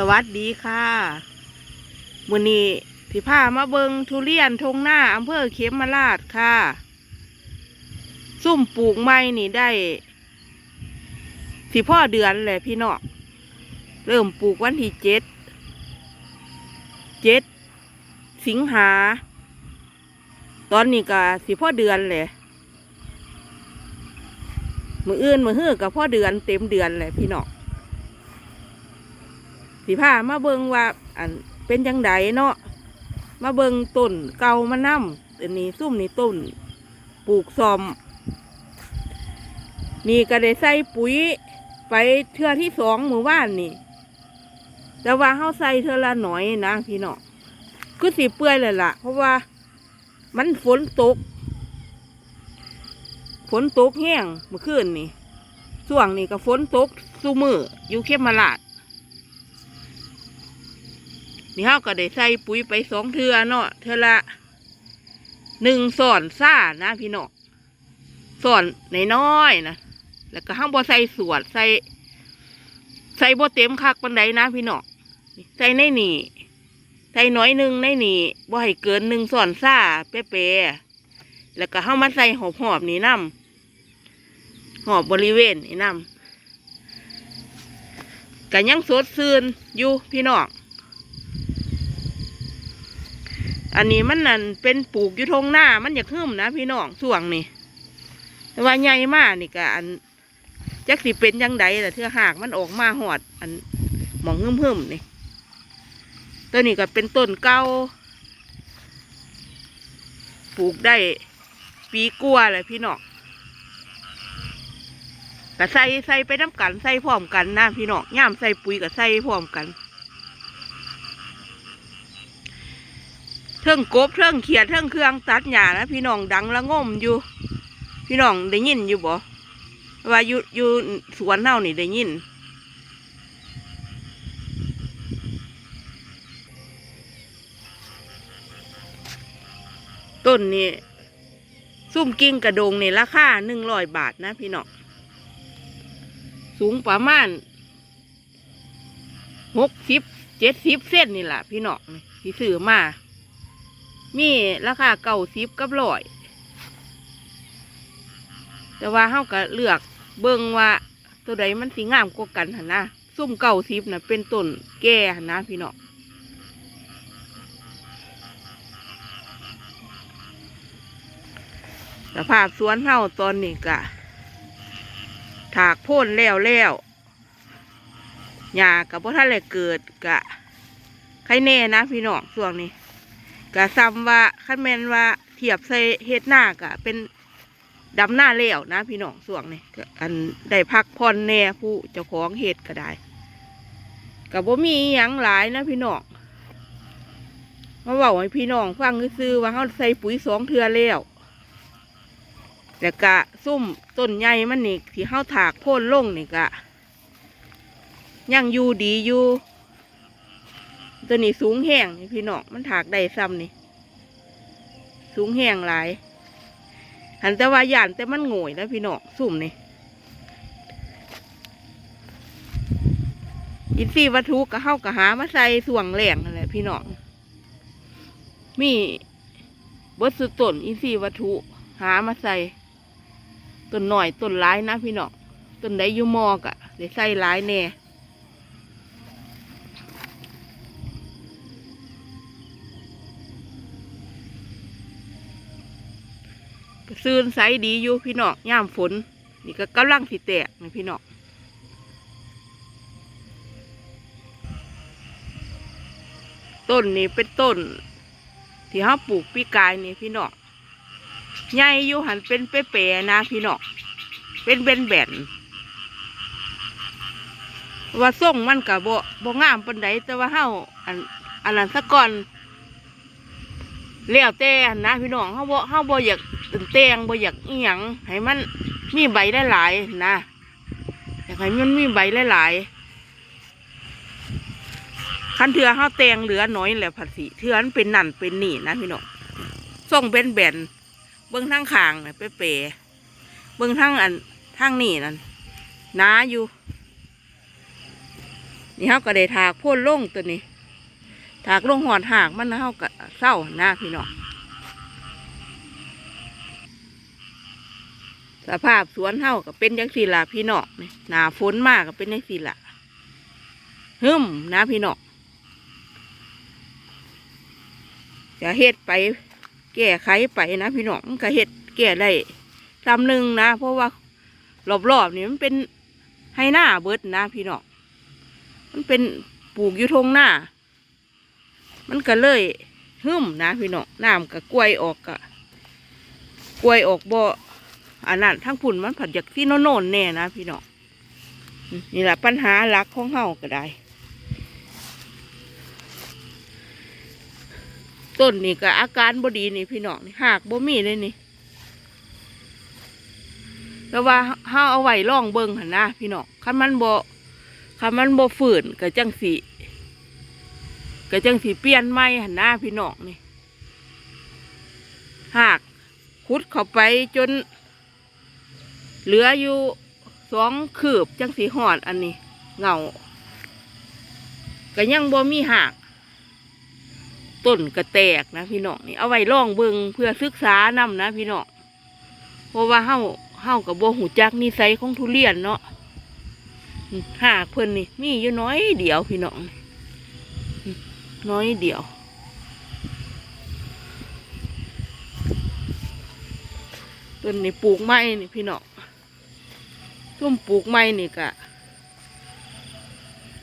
สวัสดีค่ะมือนี้สิพามาเบิงทุเรียนทงหน้าอำเภอเขมราชค่ะ ซุ่มปลูกไม้นี่ได้ สิพ่อเดือนแหละพี่น้องเริ่มปลูกวันที่เจ็ดเจ็ดสิงหา ตอนนี้ก็สิพ่อเดือนแหละมืออื่นมือฮื้อกับพ่อเดือนเต็มเดือนแหละพี่น้อง สีผ้ามาเบิงว่าอันเป็นจังไดเนาะมาเบิงต้นเก่ามานำอันนี้ซุ่มนี่ต้นปลูกซอม นี่ก็ได้ใส่ปุ๋ยไปเทือที่สองหมู่บ้านนี่ แต่ว่าเฮาใส่เทื่อละหน่อยนะพี่เน้องคือสีเปื่อยเลยล่ะ เพราะว่ามันฝนตก ฝนตกแห้งเมื่อคืนนี่ช่วงนี้ก็ฝนตกสูมืออยู่เข้มมาลาด นี่เฮาก็ได้ใส่ปุ๋ยไปสองเทือเนาะเทือละหนึ่งส่อนซ่านะพี่น้องส่อนนน้อยๆนะแล้วก็ห้างบ่ใส่สวดใส่ ใส่บ่เต็มคักปันใดนะพี่น้องใส่ในนี่ใส่น้อยหนึ่งในนี่บ่ให้เกินหนึ่งส่อนซ่าเป๊ะๆแล้วก็ห้ามาใส่หอบหอบนี่น้ำหอบบริเวณนี่น้ำก็ยังสดซื่นอยู่พี่น้อง อันนี้มันนั่นเป็นปลูกอยู่ทงหน้า มันอยากหึมนะพี่น้องส่วงนี่แต่ว่าใหญ่มากนี่ก็อันจักสิเป็นยังไงแต่เทือหากมันออกมาหอด อันหมองหึมหึมๆนี่ตัวนี้ก็เป็นต้นเก่าปลูกได้ ปีกลัวเลยพี่น้องก็ใส่ใส่ไปน้ำกันใส่พร้อมกันนะพี่น้องย่ามใส่ปุ๋ยกับใส่พร้อมกัน เทิงกบเทิงเขียดเทิงเครื่องตัดหญ้านะพี่น้องดังละง่มอยู่ พี่น้องได้ยินอยู่บ่ว่าอยู่อยู่สวนเฮานี่ได้ยินต้นนี่ซุ่มกิ้งกระโดงนี่ราคาหนึ่งร้อยบาทนะพี่น้องสูงประมาณหกสิบเจ็ดสิบเส้นนี่แหละพี่น้องนี่ที่ซื้อมา มีราคาเก่าสิบกับร้อยแต่ว่าเฮาก็เลือกเบิ่งว่าตัวใดมันสีงามกว่ากันหันนะซุ่มเก่าสิบนะเป็นต้นแก่หันนะพี่น้องสภาพสวนเฮาตอนนี้กะถากพ่นแล้วแล้วหญ้ากับพ่ท่านเลยเกิดกะใครแน่นะพี่น้องช่วงนี้ กะซ้ำว่าคันแมนว่าเทียบใส่เฮ็ดหน้ากะเป็นดำหน้าเลี้ยวนะ พี่น้องส่วงนี่อันได้พักผ่อนแน่ผู้เจ้าของเฮ็ดก็ได้กับว่ามีอหยังหลายนะพี่น้องมาบอกให้พี่น้องฟังซื้อว่าเขาใส่ปุ๋ยสองเทือแล้วแต่กะซุ่มต้นใหญ่มันนี่ที่เขาถากโพ่นลงนี่กะยังอยู่ดีอยู่ ตัวนี้สูงแห้งนี่พี่น้องมันถากได้ซ้ำนี่ สูงแห้งหลายหันแต่ว่าย่านแต่มันโง่ยแล้วพี่น้องสุ่มนี่อินทรีย์วัตถุก็เข้ากะหามาใส่ส่วงแหลงนั่นแหละพี่น้องมีเบดสุดต้นอินทรีย์วัตถุหามาใส่ต้นหน่อยต้นร้ายนะพี่น้องต้นใดอยูมอกะได้ใส่ร้ายแน่ ซื่นใสดีอยู่พี่น้องย่ามฝน นี่ก็กำลังสิแตกนะพี่น้องต้นนี้เป็นต้น ที่เขาปลูกปีกายนี่พี่น้องใหญ่อยู่หันเป็นเป๊ะๆนะพี่น้องเป็นเบนแบนว่าส่งมันกับบ่บ่งามปานใดแต่ว่าเฮาอันอันนั้นซะก่อน แล้วแต่นะพี่น้องเฮาบ่เฮาบ่อยากตื่นเต้งบ่อยากอีหยังให้มันมีใบหลายๆนะอยากให้มันมีใบหลายๆคันเถือเฮาแตงเหลือน้อยแหละผัดสีเถือมันเป็นนั่นเป็นนี่นะพี่น้องส่งเป็นแบนเบิ้องทางข้างน่ะเป๊ะๆเบิ้องทางอันทางนี่นั่นหนาอยู่ นี่เฮาก็ได้ถากพ่นลงตัวนี้ ถากลงหอดหากมันเฮาก็เศร้าหน้าพี่น้องสภาพสวนเฮาก็เป็นจังสี่ละพี่น้องนี่หนาฝนมากก็เป็นจังสี่ละหึมนะพี่น้องจะเฮ็ดไป แก้ไขไปนะพี่น้องก็เฮ็ดแก้ได้ทำหนึ่งนะ เพราะว่ารอบๆนี่มันเป็นให้หน้าเบิดนะพี่น้องมันเป็นปลูกอยู่ทงหน้า มันก็เลยหึมนะพี่น้องน้ำก็กล้วยออกกะกล้วยออกบ่อันนั้นทั้งผุ่นมันผัดจากที่โน่นๆแน่นะพี่น้องนี่แหละปัญหาหลักของเฮาก็ได้ ต้นนี่ก็อาการบ่ดีนี่พี่น้องนี่หากบ่มีเลยนี่แต่ว่าเฮาเอาไว้ล่องเบิงหันนะพี่น้องคันมันบ่คันมันบ่ฝืนก็จังสิ ก็จังสิเปลี่ยนใหม่หั่นนะพี่น้องนี่หากขุดเข้าไปจน เหลืออยู่สองคืบจังสีหอดอันนี้เงาก็ยังบ่มีหากต้นกระแตกนะพี่น้องนี่เอาไว้ล่องเบิงเพื่อศึกษานำนะพี่น้องเพราะว่าเฮาเฮากับบ่หูจักนิสัยของทุเรียนเนาะหากเพิ่นนี่มีอยู่น้อยเดียวพี่น้อง น้อยเดียว ต้นนี้ปลูกไม้นี่พี่น้องต้มปลูกไม้นี่กะ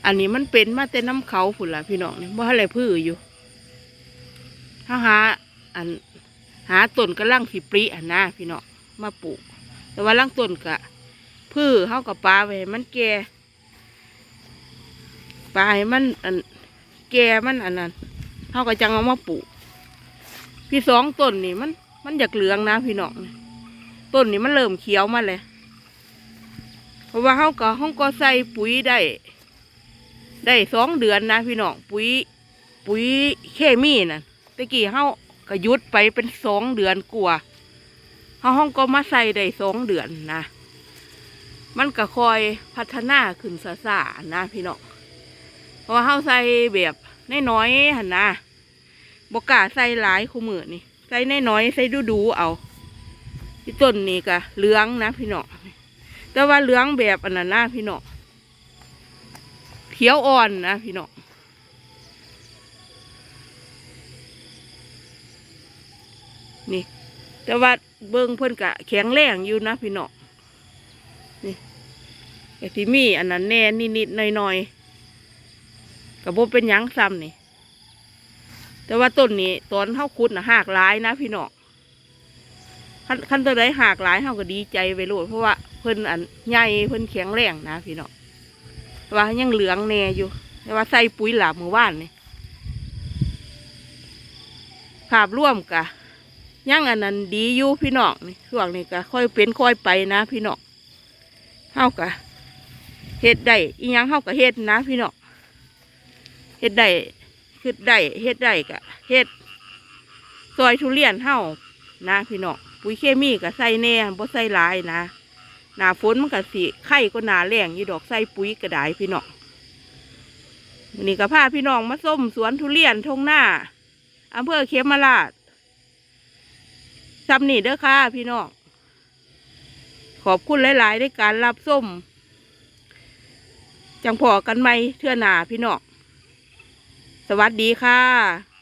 อันนี้มันเป็นมาแต่น้ำเขาผุนละพี่น้องนี่ว่าอะไรพืชอยู่ถ้าหาอันหาต้นกระลังสิปรีอันนะพี่น้องมาปลูก แต่ว่าลังต้นกะพืชเข้ากับปลาไว้มันแก่ปลาให้มันอัน แก่มันอันนั้นเขาก็จังเอามาปลูกพี่สองต้นนี่มัน มันอยากเหลืองนะพี่น้องต้นนี่มันเริ่มเขียวมาเลยเพราะว่าเขาก็เขาก็ใส่ปุ๋ยได้ ได้สองเดือนนะพี่น้องปุ๋ย ปุ๋ยเคมีน่ะตะกี้เขาก็ยุดไปเป็นสองเดือนกว่าเขาห้องก็มาใส่ได้สองเดือนนะ มันก็คอยพัฒนาขึ้นสาๆนะพี่น้อง เพราะว่าเขาใส่แบบน้อยๆหันนะบกาใส่หลายคู่มือนี่ ใส่น้อยๆใส่ดูๆเอาที่ต้นนี่ก็เหลืองนะพี่น้องแต่ว่าเหลืองแบบอันนั้นนะพี่น้องเขียวอ่อนนะพี่น้องนี่ แต่ว่าเบิ้งเพิ่นกะแข็งแรงอยู่นะพี่น้องนี่ไอ้ที่มีอันนั้นแน่นิดๆหน่อยๆ กับโบเป็นยังซ้ำนี่ แต่ว่าต้นนี้ตอนเท่าคุดนะหากหลายนะพี่น้องขั้นขั้นตัวใดหากหลายเท่าก็ดีใจไปโลดเพราะว่าเพิ่นอันใหญ่เพิ่นแข็งแรงนะพี่น้องแต่ว่ายังเหลืองแน่อยู่ แต่ว่าใส่ปุ๋ยหลาบมือว่านนี่ภาพร่วมกะยังอันนั้นดีอยู่พี่น้องนี่ช่วงนี้ก็ค่อยเป็นค่อยไปนะพี่น้องเฮากะเฮ็ดได้อีหยังเฮากะเฮ็ดนะพี่น้อง เฮ็ดได้คือได้เฮ็ดได้กะเฮ็ดซอยทุเรียนเฮานะพี่น้องปุ๋ยเคมีก็ใส่แน่บ่ใส่หลายนะหนาฝนมันก็สิไข่ก็หนาแรงอยู่ดอกใส่ปุ๋ยก็ได้พี่น้องวันนี้ก็พาพี่น้องมาส้มสวนทุเรียนทงหน้าอำเภอเขมราชซ้ำนี่เด้อค่ะพี่น้องขอบคุณหลาย ๆ ในการรับส้มจังพอกันไหมเทื่อหนาพี่น้อง สวัสดีค่ะ